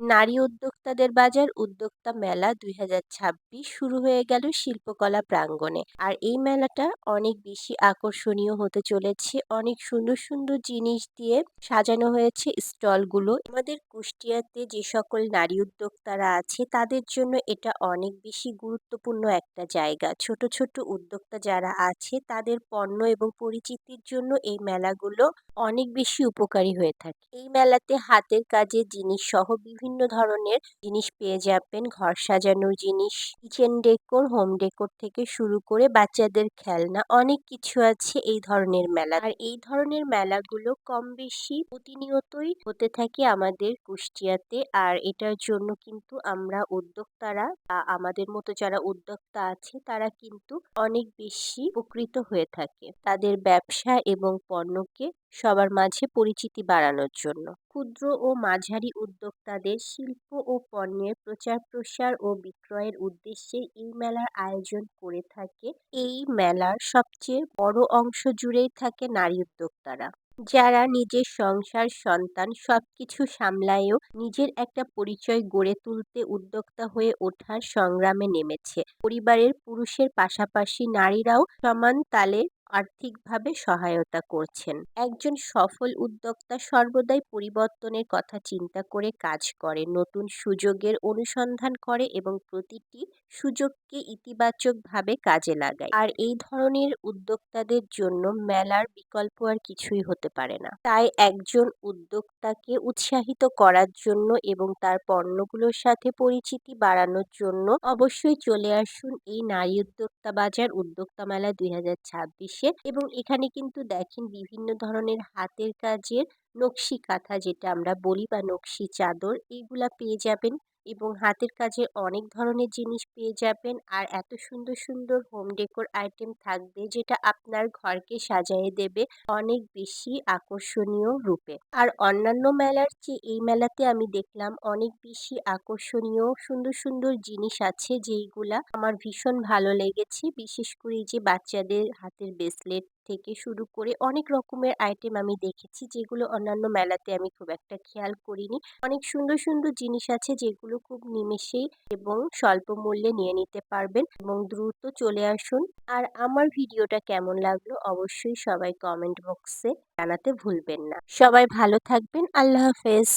নারী উদ্যোক্তাদের বাজার উদ্যোক্তা মেলা দুই হাজার ছাব্বিশ শুরু হয়ে গেল শিল্পকলা প্রাঙ্গণে। আর এই মেলাটা অনেক বেশি আকর্ষণীয় হতে চলেছে। অনেক সুন্দর সুন্দর জিনিস দিয়ে সাজানো হয়েছে স্টলগুলো। আমাদের কুষ্টিয়াতে যে সকল নারী উদ্যোক্তারা আছে, তাদের জন্য এটা অনেক বেশি গুরুত্বপূর্ণ একটা জায়গা। ছোট ছোট উদ্যোক্তা যারা আছে, তাদের পণ্য এবং পরিচিতির জন্য এই মেলাগুলো অনেক বেশি উপকারী হয়ে থাকে। এই মেলাতে হাতের কাজের জিনিস সহ বিভিন্ন ধরনের জিনিস পেয়ে যাবেন। ঘর সাজানোর জিনিস কিচেন ডেকোর হোম ডেকোর থেকে শুরু করে বাচ্চাদের খেলনা, অনেক কিছু আছে এই ধরনের মেলা। আর এই ধরনের মেলাগুলো কম বেশি প্রতিনিয়তই হতে থাকে আমাদের কুষ্টিয়াতে। আর এটার জন্য কিন্তু আমরা উদ্যোক্তারা বা আমাদের মতো যারা উদ্যোক্তা আছে, তারা কিন্তু অনেক বেশি উপকৃত হয়ে থাকে। তাদের ব্যবসা এবং পণ্যকে সবার মাঝে পরিচিতি বাড়ানোর জন্য। ক্ষুদ্র ও মাঝারি উদ্যোক্তাদের শিল্প ও পণ্যের প্রচার প্রসার ও বিক্রয়ের উদ্দেশ্যে এই মেলার আয়োজন করে থাকে। এই মেলার সবচেয়ে বড় অংশ জুড়েই থাকে নারী উদ্যোক্তারা। যারা নিজের সংসার, সন্তান সবকিছু সামলায়েও নিজের একটা পরিচয় গড়ে তুলতে উদ্যোক্তা হয়ে ওঠার সংগ্রামে নেমেছে। পরিবারের পুরুষের পাশাপাশি নারীরাও সমান তালে আর্থিকভাবে সহায়তা করছেন। একজন সফল উদ্যোক্তা সর্বদাই পরিবর্তনের কথা চিন্তা করে কাজ করে, নতুন সুযোগের অনুসন্ধান করে এবং প্রতিটি সুযোগকে ইতিবাচকভাবে কাজে লাগায়। আর এই ধরনের উদ্যোক্তাদের জন্য মেলার বিকল্প আর কিছুই হতে পারে না। তাই একজন উদ্যোক্তাকে উৎসাহিত করার জন্য এবং তার পণ্যগুলোর সাথে পরিচিতি বাড়ানোর জন্য অবশ্যই চলে আসুন এই নারী উদ্যোক্তা বাজার উদ্যোক্তা মেলা দুই হাজার ছাব্বিশ ছাব্বিশে এবং এখানে কিন্তু দেখেন বিভিন্ন ধরনের হাতের কাজের নকশি কাঁথা যেটা আমরা বলি বা নকশি চাদর, এইগুলা পেয়ে যাবেন। এবং হাতের কাজের অনেক ধরনের জিনিস পেয়ে যাবেন। আর এত সুন্দর সুন্দর হোম ডেকোর আইটেম থাকবে যেটা আপনার ঘরকে সাজিয়ে দেবে অনেক বেশি আকর্ষণীয় রূপে। আর অন্যান্য মেলার চেয়ে এই মেলাতে আমি দেখলাম অনেক বেশি আকর্ষণীয়, সুন্দর সুন্দর জিনিস আছে যেইগুলা আমার ভীষণ ভালো লেগেছে। বিশেষ করে যে বাচ্চাদের হাতের ব্রেসলেট থেকে শুরু করে অনেক রকমের আইটেম আমি দেখেছি, যেগুলো অন্যান্য মেলাতে আমি খুব একটা খেয়াল করিনি। অনেক সুন্দর সুন্দর জিনিস আছে যেগুলো খুব নিমেষেই এবং স্বল্প মূল্যে নিয়ে নিতে পারবেন এবং দ্রুত চলে আসুন। আর আমার ভিডিওটা কেমন লাগল অবশ্যই সবাই কমেন্ট বক্সে জানাতে ভুলবেন না। সবাই ভালো থাকবেন, আল্লাহ হাফেজ।